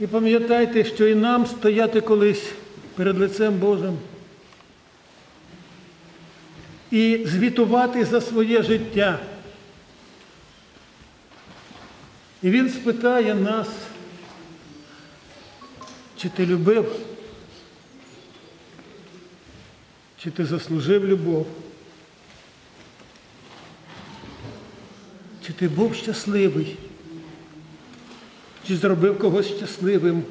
І пам'ятайте, що і нам стояти колись перед лицем Божим. І звітувати за своє життя. І Він спитає нас, чи ти любив, чи ти заслужив любов, чи ти був щасливий, чи зробив когось щасливим.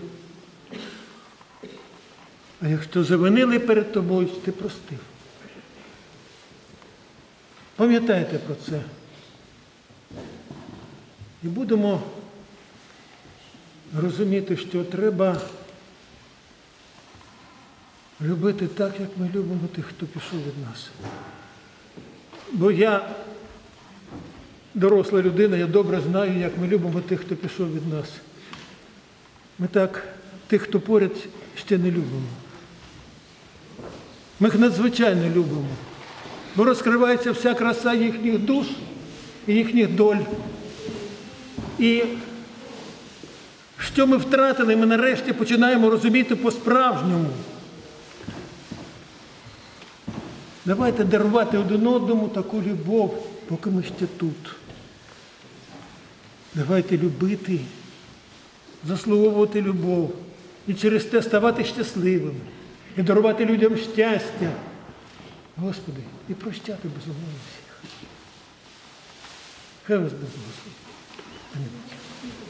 А якщо завинили перед тобою, ти простив. Пам'ятайте про це. І будемо розуміти, що треба любити так, як ми любимо тих, хто пішов від нас. Бо я доросла людина, я добре знаю, як ми любимо тих, хто пішов від нас. Ми так тих, хто поряд, ще не любимо. Ми їх надзвичайно любимо, бо розкривається вся краса їхніх душ і їхніх доль. І що ми втратили, ми нарешті починаємо розуміти по-справжньому. Давайте дарувати один одному таку любов, поки ми ще тут. Давайте любити, заслуговувати любов і через те ставати щасливими, і дарувати людям щастя. Господи, і прощати безумовно всіх. Хай вас Бог благословить. Амінь.